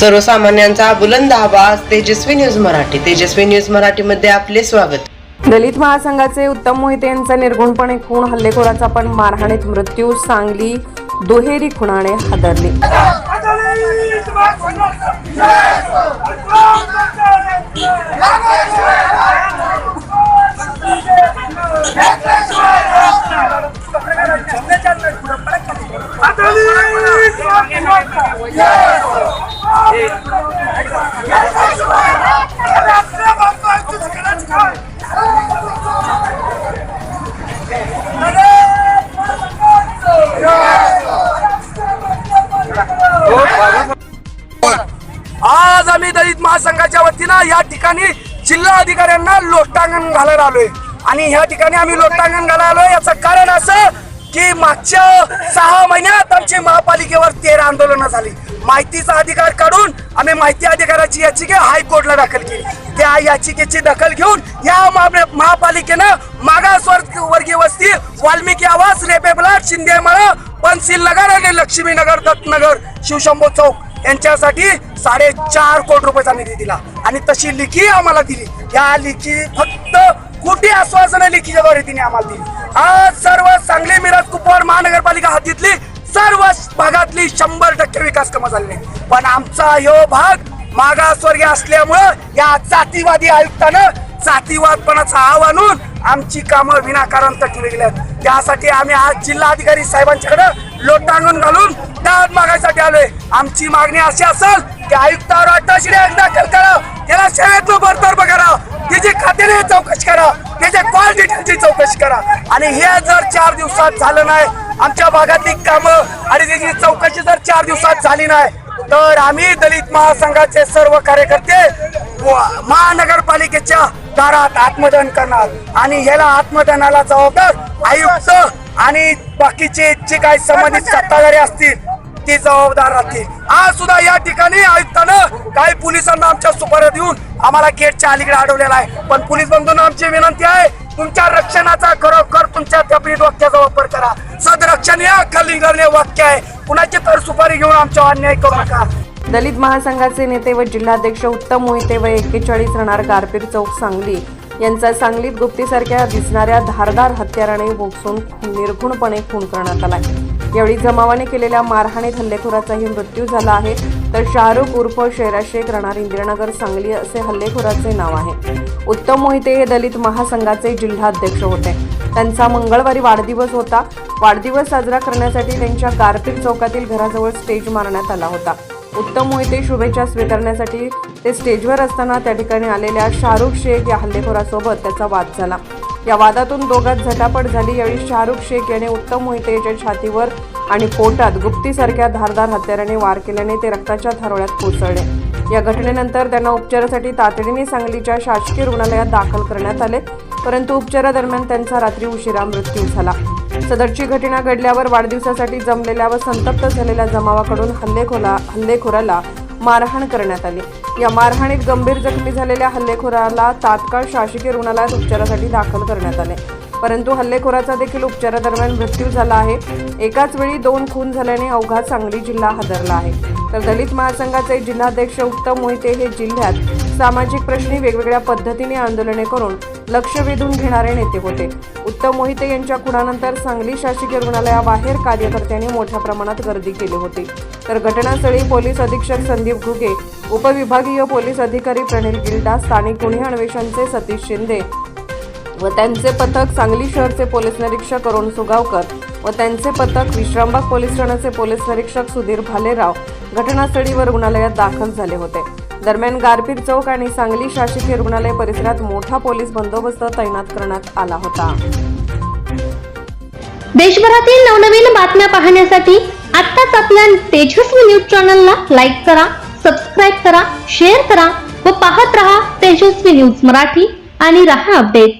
सर्वसामान्यांचा बुलंद आवाज तेजस्वी न्यूज मराठी. तेजस्वी न्यूज मराठीमध्ये आपले स्वागत. दलित महासंघाचे उत्तम मोहिते यांचा निर्गुणपणे खून हल्लेखोराचा पण मारहाणीत मृत्यू सांगली दुहेरी खुणाने हादरली. महासंघाच्या वतीनं या ठिकाणी जिल्हा अधिकाऱ्यांना लोटांगण घालायला आलोय. आणि ह्या ठिकाणी आम्ही लोटांगण घालायला आलोय. याचं कारण असं की मागच्या सहा महिन्यात आमची महापालिकेवर तेरा आंदोलनं झाली. माहितीचा अधिकार काढून आम्ही माहिती अधिकाराची याचिका हायकोर्टला दाखल केली. त्या याचिकेची दखल घेऊन या महापालिकेनं मागासवर्ग वर्गीय वस्ती वाल्मिकी आवास रेपे ब्लॉक शिंदे मळ पंसील नगर आणि लक्ष्मीनगर दत्तनगर शिवशंभो चौक यांच्यासाठी साडेचार कोटी रुपयाचा निधी दिला. आणि तशी लिखी आम्हाला दिली. या लिखी फक्त कुठे आश्वासनं लिखीच्या द्वारे तिने आम्हाला दिली. आज सर्व सांगली मिरज कुपवाड महानगरपालिका हातीतली सर्व भागातली शंभर टक्के विकास कामं झालेली पण आमचा यो भाग मागासवर्गीय असल्यामुळं या जातीवादी आयुक्तानं जातीवादपणाचा आव आणून आमची कामं विनाकारण तटली गेल्यात त्यासाठी आम्ही आज जिल्हाधिकारी साहेबांच्याकडं साहेबांच्याकडे लोटांगण घालून दाद मागायसाठी आलोय. आमची मागणी अशी असेल की आयुक्तावर अट्टाशी दाखल करा. त्याला सेवेतलं बडतर्फ करा त्याची खात्याने चौकशी करा. त्याच्या कॉल डिटेलची चौकशी करा. आणि हे जर चार दिवसात झालं नाही आमच्या भागातली कामं आणि त्याची चौकशी जर चार दिवसात झाली नाही तर आम्ही दलित महासंघाचे सर्व कार्यकर्ते महानगरपालिकेच्या दारात आत्मदहन करणार. आणि ह्याला आत्मदहनाला जबाबदार आयुक्त आणि बाकीचे जे काही संबंधित सत्ताधारी असतील ते जबाबदार राहतील. आज सुद्धा या ठिकाणी आयुक्तानं काही पोलिसांना आमच्या सुपाऱ्या देऊन आम्हाला गेटच्या अलीकडे अडवलेला आहे. पण पोलीस बंधूंना आमची विनंती आहे तुमच्या रक्षणाचा खरोखर तुमच्या तपरीत वाक्याचा वापर करा. सदरक्षण या खलिंगरणे वाक्य आहे. कुणाची तर सुपारी घेऊन आमच्यावर अन्याय करू नका. दलित महासंघाचे नेते व जिल्हाध्यक्ष उत्तम मोहिते व एक्केचाळीस राहणार गारपीट चौक सांगली. यांचा सांगलीत गुप्तीसारख्या दिसणाऱ्या धारदार हत्याराने बोक्सून निर्घुणपणे खून करण्यात आलाय. यावेळी जमावाने केलेल्या मारहाणीत हल्लेखोराचाही मृत्यू झाला आहे. तर शाहरुख उर्फ शेरा शेख राहणार इंदिरानगर सांगली असे हल्लेखोराचे नाव आहे. उत्तम मोहिते हे दलित महासंघाचे जिल्हाध्यक्ष होते. त्यांचा मंगळवारी वाढदिवस होता. वाढदिवस साजरा करण्यासाठी त्यांच्या गारपीट चौकातील घराजवळ स्टेज मारण्यात आला होता. उत्तम मोहिते शुभेच्छा स्वीकारण्यासाठी ते स्टेजवर असताना त्या ठिकाणी आलेल्या शाहरुख शेख या हल्लेखोरासोबत त्याचा वाद झाला. या वादातून दोघात झटापट झाली यावेळी शाहरुख शेख याने उत्तम मोहिते याच्या छातीवर आणि पोटात गुप्तीसारख्या धारदार हत्याराने वार केल्याने ते रक्ताच्या थारोळ्यात कोसळले. या घटनेनंतर त्यांना उपचारासाठी तातडीने सांगलीच्या शासकीय रुग्णालयात दाखल करण्यात आले परंतु उपचारादरम्यान त्यांचा रात्री उशिरा मृत्यू झाला. सदरची घटना घडल्यावर वाढदिवसासाठी जमलेल्या व संतप्त झालेल्या जमावाकडून हल्लेखोला हल्लेखोराला मारहाण करण्यात आली. या मारहाणीत गंभीर जखमी झालेल्या हल्लेखोराला तात्काळ शासकीय रुग्णालयात उपचारासाठी दाखल करण्यात आले. परंतु हल्लेखोराचा देखील उपचारादरम्यान मृत्यू झाला आहे. एकाच वेळी दोन खून झाल्याने अवघा सांगली जिल्हा हादरला आहे. तर दलित महासंघाचे जिल्हाध्यक्ष उत्तम मोहिते हे जिल्ह्यात सामाजिक प्रश्नी वेगवेगळ्या पद्धतीने आंदोलने करून लक्ष वेधून घेणारे नेते होते. उत्तम मोहिते यांच्या खुणानंतर सांगली शासकीय रुग्णालयाबाहेर कार्यकर्त्यांनी मोठ्या प्रमाणात गर्दी केली होती. तर घटनास्थळी पोलीस अधीक्षक संदीप घुगे उपविभागीय पोलीस अधिकारी प्रणील गिल्डा स्थानिक गुन्हे अन्वेषणचे सतीश शिंदे व त्यांचे पथक सांगली शहरचे पोलीस निरीक्षक अरुण सुगावकर व त्यांचे पथक विश्रामबाग पोलीस ठाण्याचे पोलीस निरीक्षक सुधीर भालेराव घटनास्थळी व रुग्णालयात दाखल झाले होते. दरम्यान गारपीट चौक आणि सांगली शासकीय रुग्णालय परिसरात मोठा पोलीस बंदोबस्त तैनात करण्यात आला होता. देशभरातील नवनवीन बातम्या पाहण्यासाठी आत्ताच आपल्या तेजस्वी न्यूज चॅनलला लाईक करा सबस्क्राईब करा शेअर करा व पाहत रहा तेजस्वी न्यूज मराठी आणि रहा अपडेट.